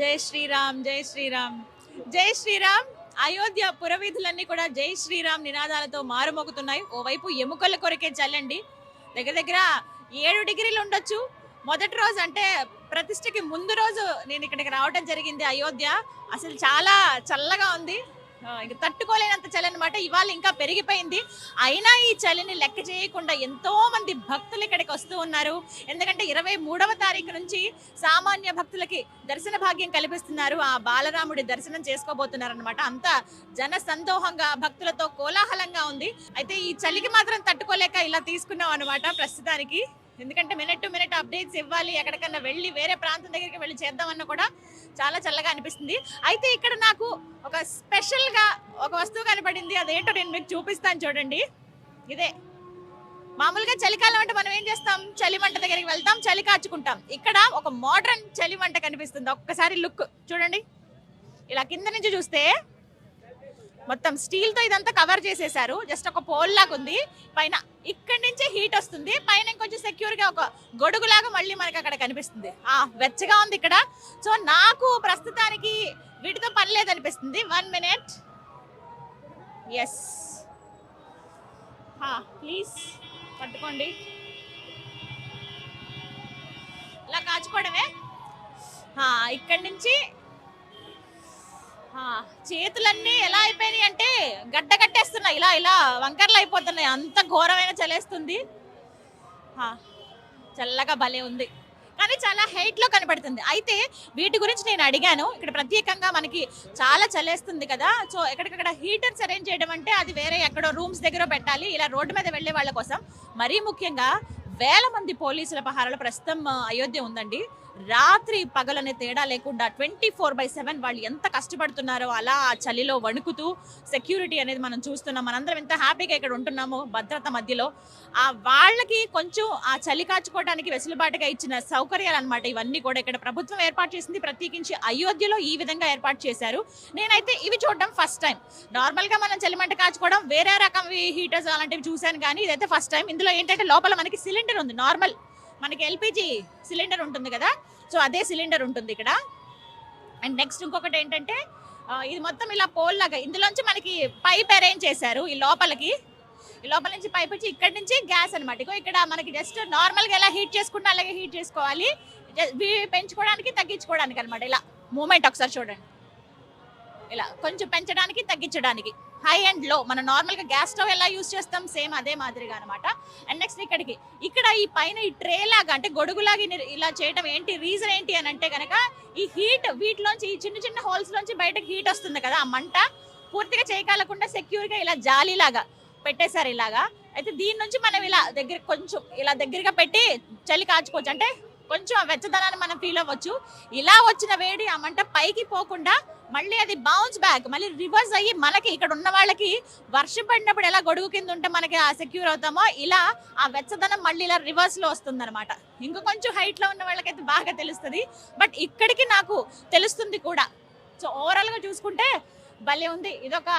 జై శ్రీరామ్ జై శ్రీరామ్. జై శ్రీరామ్. అయోధ్య పురవీధులన్నీ కూడా జై శ్రీరామ్ నినాదాలతో మారుమోగుతున్నాయి. ఓవైపు ఎముకల కొరకే చల్లండి. దగ్గర దగ్గర ఏడు డిగ్రీలు ఉండొచ్చు. మొదటి రోజు అంటే ప్రతిష్టకి ముందు రోజు నేను ఇక్కడికి రావడం జరిగింది అయోధ్య. అసలు చాలా చల్లగా ఉంది. తట్టుకోలేనంత చలి అనమాట ఇవాళ ఇంకా పెరిగిపోయింది. అయినా ఈ చలిని లెక్క చేయకుండా ఎంతో మంది భక్తులు ఇక్కడికి వస్తూ ఉన్నారు. ఎందుకంటే ఇరవై మూడవ తారీఖు నుంచి సామాన్య భక్తులకి దర్శన భాగ్యం కల్పిస్తున్నారు. ఆ బాలరాముడి దర్శనం చేసుకోబోతున్నారు అనమాట అంతా జన సందోహంగా భక్తులతో కోలాహలంగా ఉంది. అయితే ఈ చలికి మాత్రం తట్టుకోలేక ఇలా తీసుకున్నాం అనమాట ప్రస్తుతానికి. ఎందుకంటే మినిట్ టు మినిట్ అప్డేట్స్ ఇవ్వాలి ఎక్కడికన్నా వెళ్ళి వేరే ప్రాంతం దగ్గరికి వెళ్ళి చేద్దామన్న కూడా చాలా చల్లగా అనిపిస్తుంది. అయితే ఇక్కడ నాకు ఒక స్పెషల్గా ఒక వస్తువు కనపడింది అదేంటో నేను మీకు చూపిస్తాను చూడండి. ఇదే. మామూలుగా చలికాలం అంటే మనం ఏం చేస్తాం? చలి వంట దగ్గరికి వెళ్తాం చలి కాచుకుంటాం. ఇక్కడ ఒక మోడర్న్ చలి వంట కనిపిస్తుంది ఒక్కసారి లుక్ చూడండి. ఇలా కింద నుంచి చూస్తే మొత్తం స్టీల్తో ఇదంతా కవర్ చేసేసారు. జస్ట్ ఒక పోల్ లాగా ఉంది. పైన ఇక్కడి నుంచే హీట్ వస్తుంది. పైన ఇంకొంచెం సెక్యూర్గా ఒక గొడుగు లాగా మళ్ళీ మనకి అక్కడ కనిపిస్తుంది. ఆ వెచ్చగా ఉంది ఇక్కడ. సో నాకు ప్రస్తుతానికి వీటితో పని లేదనిపిస్తుంది. వన్ మినిట్ ఎస్ ప్లీజ్ పట్టుకోండి. ఇలా కాచుకోవడమే. Ah, ఇక్కడి నుంచి చేతులన్నీ ఎలా అయిపోయినాయి అంటే గడ్డ కట్టేస్తున్నాయి. ఇలా ఇలా వంకర్లు అయిపోతున్నాయి. అంత ఘోరమైన చలేస్తుంది చల్లగా భలే ఉంది. కానీ చాలా హైట్లో కనబడుతుంది. అయితే వీటి గురించి నేను అడిగాను. ఇక్కడ ప్రత్యేకంగా మనకి చాలా చలేస్తుంది కదా. సో ఎక్కడికక్కడ హీటర్స్ అరేంజ్ చేయడం అంటే అది వేరే ఎక్కడో రూమ్స్ దగ్గర పెట్టాలి. ఇలా రోడ్డు మీద వెళ్ళే వాళ్ళ కోసం. మరీ ముఖ్యంగా వేల మంది పోలీసుల పహారాలు ప్రస్తుతం అయోధ్య ఉందండి. రాత్రి పగలనే తేడా లేకుండా ట్వంటీ ఫోర్ బై సెవెన్ వాళ్ళు ఎంత కష్టపడుతున్నారో అలా ఆ చలిలో వణుకుతూ సెక్యూరిటీ అనేది మనం చూస్తున్నాం. మనందరం ఎంత హ్యాపీగా ఇక్కడ ఉంటున్నాము భద్రత మధ్యలో. ఆ వాళ్ళకి కొంచెం ఆ చలి కాచుకోవడానికి వెసులుబాటుగా ఇచ్చిన సౌకర్యాలు అనమాట ఇవన్నీ కూడా ఇక్కడ ప్రభుత్వం ఏర్పాటు చేసింది. ప్రత్యేకించి అయోధ్యలో ఈ విధంగా ఏర్పాటు చేశారు. నేనైతే ఇవి చూడడం ఫస్ట్ టైం. నార్మల్గా మనం చలిమంట కాచుకోవడం వేరే రకం హీటర్స్ అలాంటివి చూశాను కానీ ఇదైతే ఫస్ట్ టైం. ఇందులో ఏంటంటే లోపల మనకి సిలిండర్ ఉంది. నార్మల్ మనకి ఎల్పిజి సిలిండర్ ఉంటుంది కదా? సో అదే సిలిండర్ ఉంటుంది ఇక్కడ. అండ్ నెక్స్ట్ ఇంకొకటి ఏంటంటే ఇది మొత్తం ఇలా పోల్ లాగా ఇందులోంచి మనకి పైప్ అరేంజ్ చేశారు ఈ లోపలికి. ఈ లోపల నుంచి పైప్ వచ్చి ఇక్కడ నుంచి గ్యాస్ అనమాట ఇగో ఇక్కడ మనకి జస్ట్ నార్మల్గా ఎలా హీట్ చేసుకుంటే అలాగే హీట్ చేసుకోవాలి. పెంచుకోవడానికి తగ్గించుకోవడానికి అనమాట ఇలా మూమెంట్ ఒకసారి చూడండి. ఇలా కొంచెం పెంచడానికి తగ్గించడానికి. హై అండ్లో మనం నార్మల్గా గ్యాస్ స్టవ్ ఎలా యూస్ చేస్తాం? సేమ్ అదే మాదిరిగా అనమాట అండ్ నెక్స్ట్ ఇక్కడికి. ఇక్కడ ఈ పైన ఈ ట్రే లాగా అంటే గొడుగులాగా ఇలా చేయడం ఏంటి? రీజన్ ఏంటి అని అంటే కనుక ఈ హీట్ వీటిలోంచి ఈ చిన్న చిన్న హోల్స్లోంచి బయటకు హీట్ వస్తుంది కదా ఆ మంట పూర్తిగా చేయకాలకుండా సెక్యూర్గా ఇలా జాలీలాగా పెట్టేశారు ఇలాగా. అయితే దీని నుంచి మనం ఇలా దగ్గర కొంచెం ఇలా దగ్గరగా పెట్టి చలి కాచుకోవచ్చు. అంటే కొంచెం వెచ్చదనాన్ని మనం ఫీల్ అవ్వచ్చు. ఇలా వచ్చిన వేడి ఆ మంట పైకి పోకుండా మళ్ళీ అది బౌన్స్ బ్యాక్ మళ్ళీ రివర్స్ అయ్యి మనకి ఇక్కడ ఉన్న వాళ్ళకి వర్షం పడినప్పుడు ఎలా గొడుగు కింద ఉంటే మనకి ఆ సెక్యూర్ అవుతామో ఇలా ఆ వెచ్చదనం మళ్ళీ ఇలా రివర్స్లో వస్తుంది అనమాట ఇంకా కొంచెం హైట్లో ఉన్న వాళ్ళకైతే బాగా తెలుస్తుంది. బట్ ఇక్కడికి నాకు తెలుస్తుంది కూడా. సో ఓవరాల్గా చూసుకుంటే భలే ఉంది. ఇదొక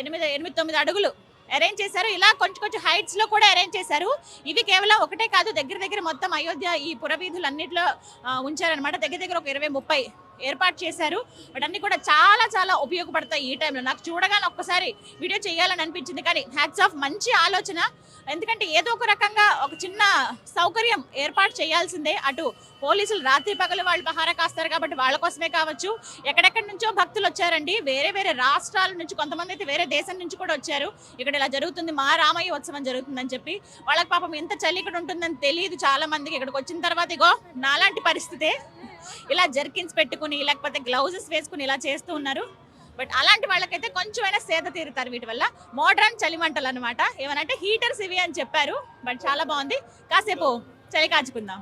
ఎనిమిది ఎనిమిది తొమ్మిది అడుగులు అరేంజ్ చేశారు. ఇలా కొంచెం కొంచెం హైట్స్లో కూడా అరేంజ్ చేశారు. ఇవి కేవలం ఒకటే కాదు దగ్గర దగ్గర మొత్తం అయోధ్య ఈ పురవీధులు అన్నింటిలో ఉంచారనమాట దగ్గర దగ్గర ఒక ఇరవై ముప్పై ఏర్పాటు చేశారు. బట్ అన్ని కూడా చాలా చాలా ఉపయోగపడతాయి ఈ టైంలో నాకు చూడగానే ఒక్కసారి వీడియో చేయాలని అనిపించింది. కానీ హ్యాట్స్ ఆఫ్ మంచి ఆలోచన. ఎందుకంటే ఏదో ఒక రకంగా ఒక చిన్న సౌకర్యం ఏర్పాటు చేయాల్సిందే. అటు పోలీసులు రాత్రి పగలు వాళ్ళు పహారా కాస్తారు కాబట్టి వాళ్ళ కోసమే కావచ్చు. ఎక్కడెక్కడి నుంచో భక్తులు వచ్చారండి. వేరే వేరే రాష్ట్రాల నుంచి కొంతమంది అయితే వేరే దేశం నుంచి కూడా వచ్చారు. ఇక్కడ ఇలా జరుగుతుంది మా రామయ్య ఉత్సవం జరుగుతుందని చెప్పి. వాళ్ళకి పాపం ఎంత చలి ఇక్కడ ఉంటుందని తెలియదు చాలా మందికి ఇక్కడికి వచ్చిన తర్వాత ఇగో నాలాంటి పరిస్థితే. ఇలా జర్కిన్స్ పెట్టుకుని లేకపోతే గ్లౌజెస్ వేసుకుని ఇలా చేస్తూ ఉన్నారు. బట్ అలాంటి వాళ్ళకైతే కొంచెమైనా సేద తీరుతారు వీటి వల్ల. మోడ్రన్ చలిమంటలు అనమాట ఏమనంటే హీటర్స్ ఇవి అని చెప్పారు బట్ చాలా బాగుంది. కాసేపు చలి కాచుకుందాం.